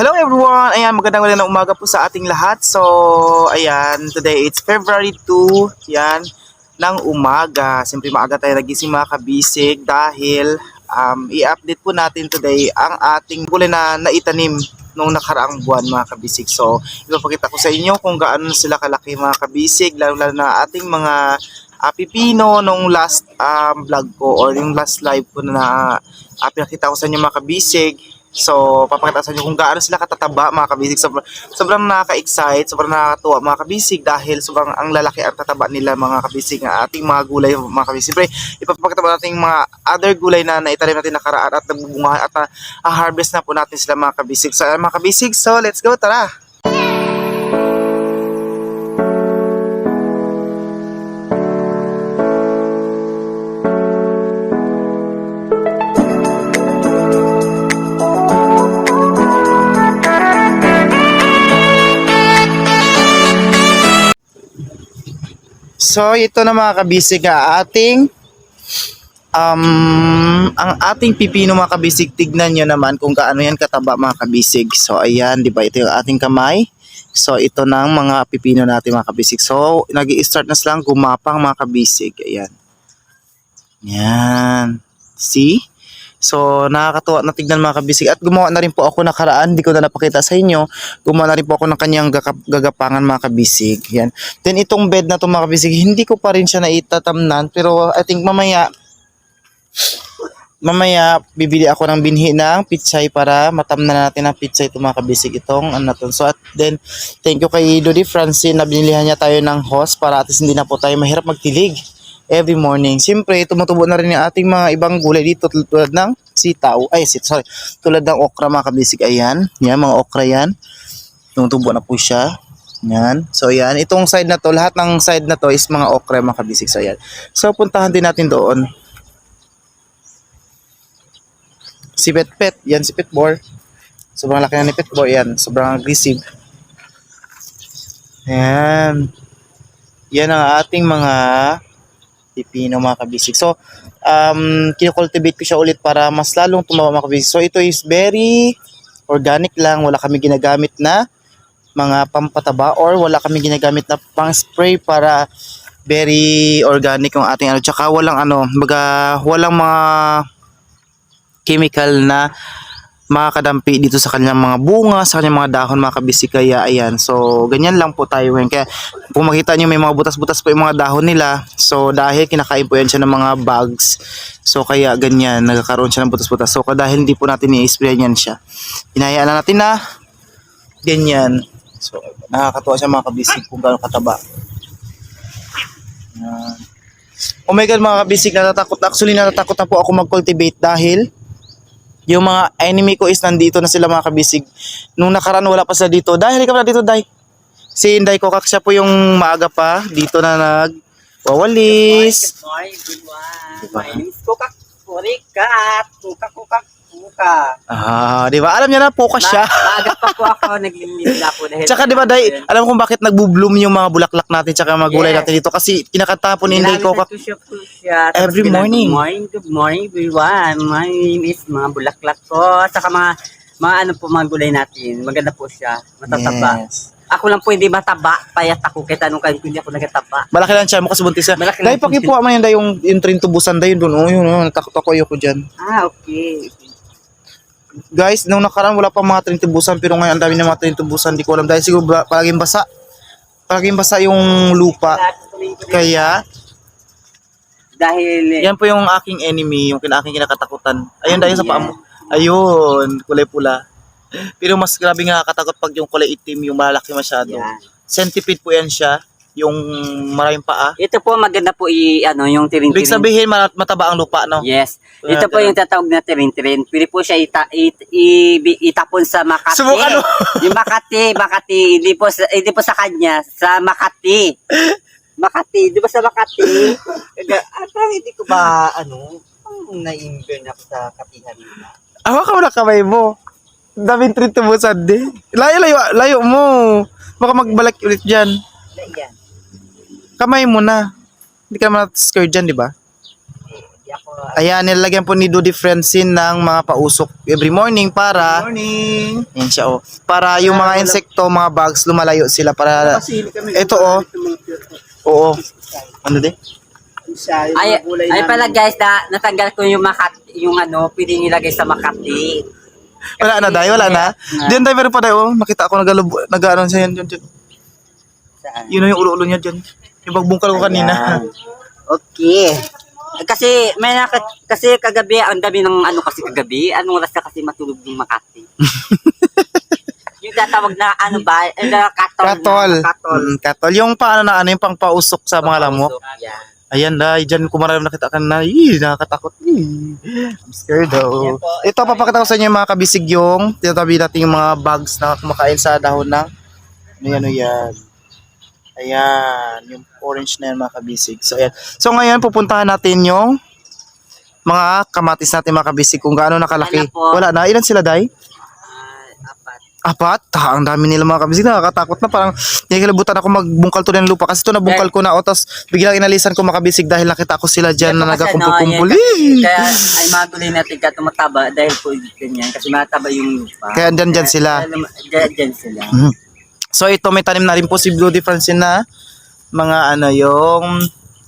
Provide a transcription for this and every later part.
Hello everyone! Ayan, magandang wala ng umaga po sa ating lahat. So, ayan, today it's February 2, yan, ng umaga. Siyempre maaga tayo nagising mga kabisig dahil um, i-update po natin today ang ating gulay na naitanim nung nakaraang buwan mga kabisig. So, ipapakita ko sa inyo kung gaano sila kalaki mga kabisig, lalo lalo na ating mga uh, pipino nung last um, vlog ko or yung last live ko na uh, pinakita ko sa inyo mga kabisig. So, papakita sa inyo kung gaano sila katataba mga kabisig. Sobrang, sobrang nakaka-excite, sobrang nakakatuwa mga kabisig dahil sobrang ang lalaki ang tataba nila mga kabisig ng ating mga gulay mga kabisig. Siyempre, ipapakita pa natin mga other gulay na naitanim natin nakaraan at nagbubunga at na, harvest na po natin sila mga kabisig. So, mga kabisig, so let's go, tara! So, ito na mga kabisig, ating um, ang ating pipino mga kabisig, tignan nyo naman kung gaano yan kataba mga kabisig. So, ayan, di ba? Ito yung ating kamay. So, ito na ang mga pipino natin mga kabisig. So, nag start na silang gumapang mga kabisig. Ayan. Yan. See? So, nakakatuwa na tignan mga kabisig. At gumawa na rin po ako nakaraan. Hindi ko na napakita sa inyo. Gumawa na rin po ako ng kanyang gagapangan mga kabisig. Yan. Then, itong bed na to mga kabisig, hindi ko pa rin siya naitatamnan. Pero, I think mamaya, mamaya, bibili ako ng binhi ng pitsay para matamnan natin ang pitsay ito mga kabisig. Itong ano na to. So, at then, thank you kay Dodi Francine na binilihan niya tayo ng host para at least hindi na po tayo mahirap magtilig every morning. Siyempre, tumutubo na rin yung ating mga ibang gulay dito tul- tulad ng sitaw. Ay, sorry. Tulad ng okra mga kabisig. Ayan. Yan, mga okra yan. Tumutubo na po siya. Yan. So, yan. Itong side na to, lahat ng side na to is mga okra mga kabisig. So, yan. So, puntahan din natin doon. Si Petpet. Yan, si Petbor. Sobrang laki na ni Petbor. Yan. Sobrang aggressive. Yan. Yan ang ating mga pipino mga kabisig. So, um, kinocultivate ko siya ulit para mas lalong tumaba mga kabisig. So, ito is very organic lang. Wala kami ginagamit na mga pampataba or wala kami ginagamit na pang spray para very organic yung ating ano. Tsaka walang ano, baga, walang mga chemical na makakadampi dito sa kanyang mga bunga, sa kanyang mga dahon, mga kabisig. Kaya ayan, so ganyan lang po tayo ngayon. Kaya kung makita nyo may mga butas-butas po yung mga dahon nila. So dahil kinakain po yan siya ng mga bugs. So kaya ganyan, nagkakaroon siya ng butas-butas. So dahil hindi po natin i-spray yan siya. Hinayaan na natin na ganyan. So nakakatuwa siya mga kabisig kung gaano kataba. Yan. Oh my God mga kabisig, natatakot. Actually natatakot na po ako mag-cultivate dahil yung mga enemy ko is nandito na sila mga kabisig. Nung nakaraan wala pa sila dito. Dahil ka pala dito, Day. Si Inday Kokak siya po yung maaga pa. Dito na nag wawalis. Good morning, good morning. Diba? My name is Kukak Kurikat. Kukak, kuka. Ah, di ba? Alam niya na, focus siya. Maaga pa po ako, naglilila po dahil. Tsaka di ba, Day, alam mo kung bakit nagbo-bloom yung mga bulaklak natin tsaka mga gulay Yes. natin dito. Kasi kinakanta po ni Inday Ginamit Kokak. na siya po siya. Tapos Every morning. Good morning, good morning, everyone. My name is mga bulaklak po. Tsaka mga, mga ano po, mga gulay natin. Maganda po siya. Matataba. Yes. Ako lang po hindi mataba. Payat ako. Kahit anong kain ko, hindi ako nagataba. Malaki lang siya mo kasi buntis siya. Malaki lang. pakipuha mo Day, yung, yung train tubusan, Day, yun doon. Oh, yun, oh, natakot ako ayoko dyan. Ah, okay. Guys, nung nakaraan wala pa mga tubusan, pero ngayon ang dami na mga tubusan. Di ko alam dahil siguro palaging basa. Palaging basa yung lupa. Kaya, Dahil, yan po yung aking enemy, yung kin- aking kinakatakutan. Ayun dahil sa paa mo. Ayun, kulay pula. Pero mas grabe nga katakot pag yung kulay itim, yung malaki masyado. yan. Centipede po yan siya, yung maraming paa. Ito po maganda po i ano yung tiring Ibig sabihin, ma- mataba ang lupa, no? Yes. Ito po yung tatawag na tirin-tirin. Pwede po siya ita, it, i- itapon sa Makati. Subukan mo. yung Makati, Makati, hindi po sa, hindi po sa kanya, sa Makati. Makati, di ba sa Makati? Kaga, ah, parang hindi ko ba, ano, na-imburn ako sa Katinarina. Awa ka mo na kamay mo. Daming train tubusan din. Layo, layo, layo mo. Baka magbalik ulit dyan. Yan. Kamay mo na. Hindi ka naman scared dyan, di ba? Ayan, nilalagyan po ni Dudy Francine ng mga pausok every morning para Morning. Yan siya oh. Para yung mga insekto, mga bugs, lumalayo sila para Ito, oh. Oo. Ano di? Siya, yung Ay, ay pala guys, na, natanggal ko yung Makati, yung ano, pwede nilagay sa Makati. Wala na dahil, wala na. Diyan tayo meron pa tayo oh. Nakita ako nag nag-ano siya yan dyan, dyan. Saan? Yun oh, yung ulo-ulo niya dyan. Yung pagbungkal ko kanina. Okay. Kasi may nakit kasi kagabi ang dami ng ano kasi kagabi, anong oras ka kasi matulog yung Makati. yung tatawag na ano ba, eh, na katol. Katol. Katol. Mm, katol. Yung paano na ano, yung pang pausok sa mga lamok. Yan. Ayan dahil dyan ko maraming nakita ka na. Ih, nakakatakot. Ih, I'm scared though. Po. Ito, papakita ko sa inyo yung mga kabisig yung tinatabi natin yung mga bugs na kumakain sa dahon ng ano yan, ano yan. Ayan, yung orange na yan mga kabisig. So, ayan. So, ngayon, pupuntahan natin yung mga kamatis natin mga kabisig kung gaano nakalaki. Wala po. Wala na. Ilan sila, Day? Ah, apat. Apat? Ha, ang dami nila mga kabisig. Nakakatakot na. Parang nakikilabutan ako magbungkal to ng lupa. Kasi ito nabungkal ko na. O, tapos biglang inalisan ko mga kabisig dahil nakita ko sila dyan na nagkakumpul-kumpul. kasi- Kaya ay maguloy natin ka tumataba dahil po ganyan. Kasi mataba yung lupa. Kaya dyan dyan sila. Dyan, dyan sila. Mhm. So ito may tanim na rin po si Blue Francine na mga ano yung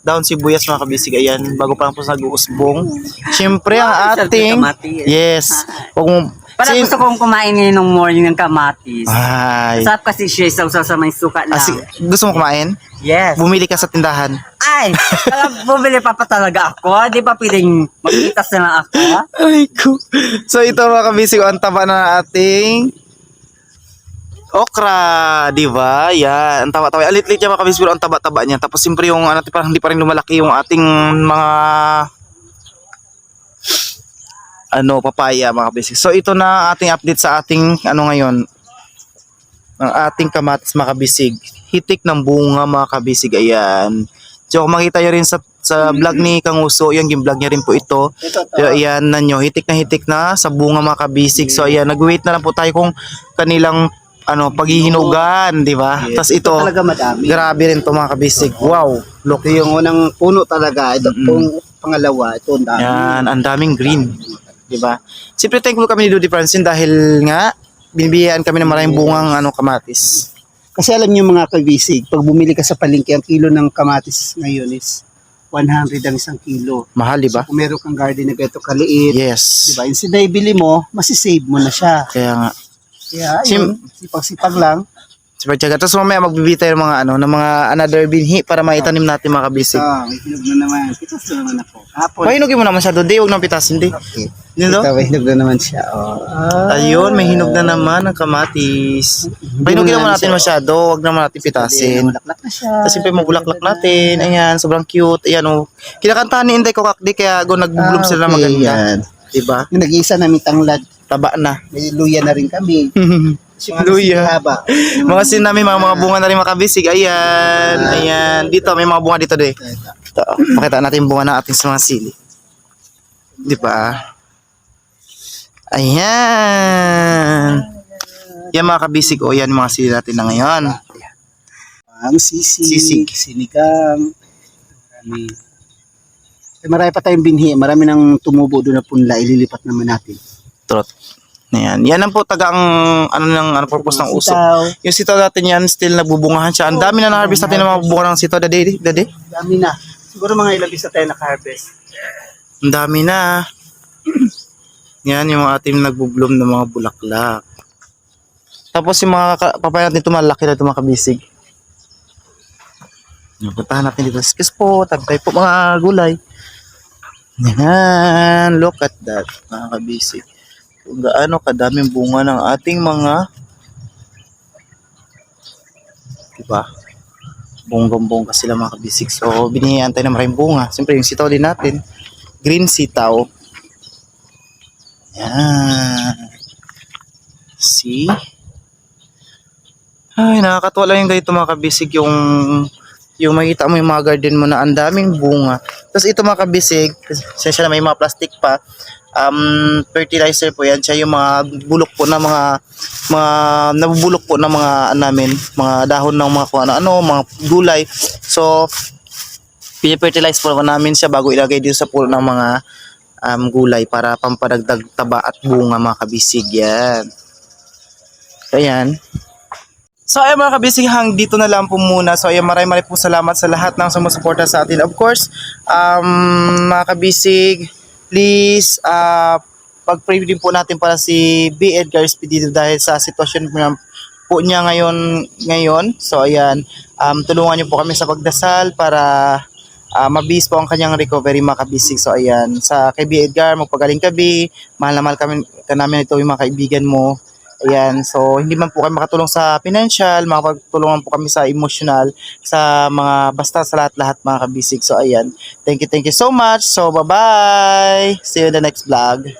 down sibuyas mga kabisig. Ayan, bago pa lang po sa nag-uusbong. Siyempre ang ating. Yes. Huwag mo Para Sin- gusto kong kumain ngayon ng morning ng kamatis. Ay. Sarap kasi siya sa sa may suka Ah, lang. si- gusto mo kumain? Yes. Bumili ka sa tindahan. Ay, alam, bumili pa pa talaga ako. Di ba pwedeng magkitas na lang ako? Ay ko. So ito mga kabisig, ang taba na ating okra, di ba? Yan, ang taba-taba. Alit-lit yan mga kabisig, pero ang taba-taba niya. Tapos siyempre yung ano, parang hindi pa rin lumalaki yung ating mga ano, papaya mga kabisig. So ito na ating update sa ating ano ngayon, ang ating kamatis mga kabisig. Hitik ng bunga mga kabisig, ayan. So kung makita nyo rin sa, sa vlog ni Kang Uso, yung vlog niya rin po ito. Ito, to. Pero ayan na nyo, hitik na hitik na sa bunga mga kabisig. So ayan, nag-wait na lang po tayo kung kanilang ano, paghihinugan, di ba? Yes. Tapos ito, talaga madami. grabe rin to mga kabisig. Wow, look. Ito yung unang puno talaga. Ito Mm-mm. pong pangalawa. Ito ang dami. Yan, ang daming green. Di ba? Siyempre thankful kami ni Dudy Francine dahil nga, binibiyaan kami ng maraming bungang ano, kamatis. Kasi alam niyo mga kabisig, pag bumili ka sa palengke, ang kilo ng kamatis ngayon is 100 ang isang kilo. Mahal, di ba? Kung meron kang garden na ganito kaliit, Yes. di ba? Instead na ibili mo, masisave mo na siya. Kaya nga. Kaya, Sim- yun, sipag-sipag lang. Super tiyaga. Tapos mamaya magbibili tayo ng mga ano, ng mga another binhi para maitanim natin mga kabisig. Ah, may hinog na naman. Pitas na naman ako. Hapon. Pahinugin mo naman siya, Dudy. Huwag nang pitasin, di. Okay. No? Ito, may hinog na naman siya. Oh. Ayun, may hinog na naman ang kamatis. Pahinugin naman natin masyado, wag naman natin pitasin. Bulaklak na siya. Kasi pa mabulaklak natin. Ayan, sobrang cute. Ayan, oh. Kinakantahan ni Inday ko kakdi, kaya go nag-bloom Ah, sila na maganda. Diba? Yung nag-iisa namin tanglad, Taba na. may luya na rin kami. Mga Luya. haba. mga sin namin, mga, mga bunga na rin makabisig. Ayan, ayan. Dito, may mga bunga dito, de. Ito, pakita natin yung bunga ng ating mga sili. Di ba? Ayan. Yan mga kabisig, o yan mga sili natin na ngayon. Ang sisig, Sisig. sinigang. Marami. Eh, marami pa tayong binhi. Marami nang tumubo doon na punla. Ililipat naman natin. Trot. Ayan. Yan ang po taga ang ano ng ano purpose ng usok. Yung sitaw natin yan, still nagbubungahan siya. Ang dami na na-harvest natin ng mga bunga ng sitaw, dade, dade. Dami na. Siguro mga ilang bisa tayo naka-harvest. Ang dami na. Yan yung mga ating nagbubloom ng mga bulaklak. Tapos yung mga papaya natin ito malaki na ito mga kabisig. Yan, Puntahan natin dito. Excuse po, tagtay po mga gulay. Yan, look at that mga kabisig. Kung gaano kadaming bunga ng ating mga diba? Bonggong-bongga sila mga kabisig. So, binihiyan tayo ng maraming bunga. Siyempre, yung sitaw din natin. Green sitaw. Yan. See? Ay, nakakatuwa lang yung ganito mga kabisig. Yung, yung makita mo yung mga garden mo na ang daming bunga. Tapos ito mga kabisig, sensya na may mga plastic pa. Um, fertilizer po yan. Siya yung mga bulok po na mga mga nabubulok po ng mga ano namin, mga dahon ng mga kung ano-ano, mga gulay. So, pinifertilize po namin siya bago ilagay dito sa puno ng mga um, gulay para pampadagdag taba at bunga mga kabisig yan. So, ayan. So ayun mga kabisig, hang dito na lang po muna. So ayun, maraming maraming po salamat sa lahat ng sumusuporta sa atin. Of course, um, mga kabisig, please, uh, pag-pray din po natin para si B. Edgar Espedito dahil sa sitwasyon po niya, ngayon, ngayon. So ayan, um, tulungan niyo po kami sa pagdasal para uh, mabis po ang kanyang recovery mga kabisig. So ayan, sa kay B. Edgar, magpagaling ka B. Mahal na mahal kami, ka namin ito yung mga kaibigan mo. Ayan, so hindi man po kami makatulong sa financial, makapagtulungan po kami sa emotional, sa mga basta sa lahat-lahat mga kabisig. So ayan, thank you, thank you so much. So bye-bye! See you in the next vlog.